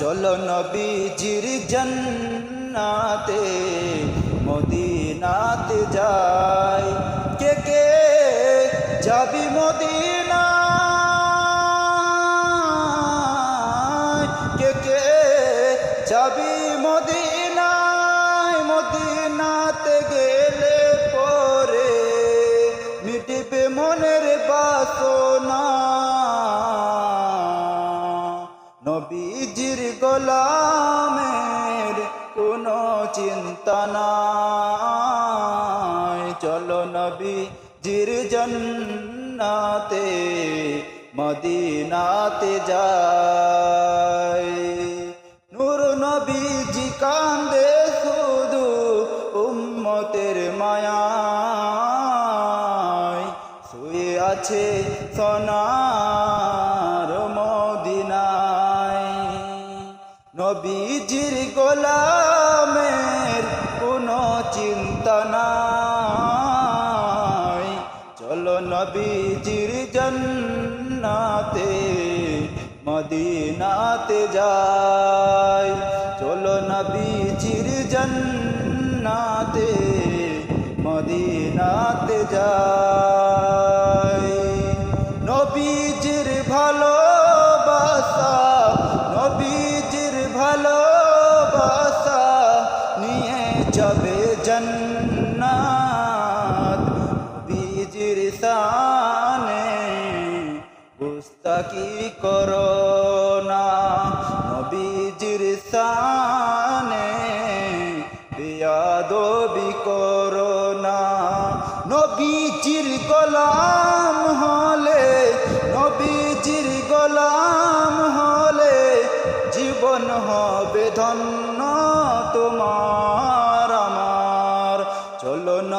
চলো নবীজির জন্নাতে, মদিনাতে যাই। কে কে যাবি মদিনা কে কে যাবি মদিনায়? মদিনাতে গেলে পরে মিটিবে মনের বাসনা। নবীজির গোলামের কোনো চিন্তা নাই। চলো নবীজির জন্নাতে, মদিনাতে যাই। নূর নবীজি কান্দে শুধু উম্মতের মায়ায়। শুয়ে আছে সোনার নবীজির গোলামের কোনো চিন্তা নাই। চলো নবীজির জন্নাতে, মদিনাতে যাই। চলো নবীজির জন্নাতে, মদিনাতে যাই। নবীজির যাবে জন্নাত নবীজির সানে গুস্তাকি করো না। নবীজির সানে বিয়াদবি করো না। নবীজির গোলাম হলে, নবীজির গোলাম হলে জীবন হবে ধন্য।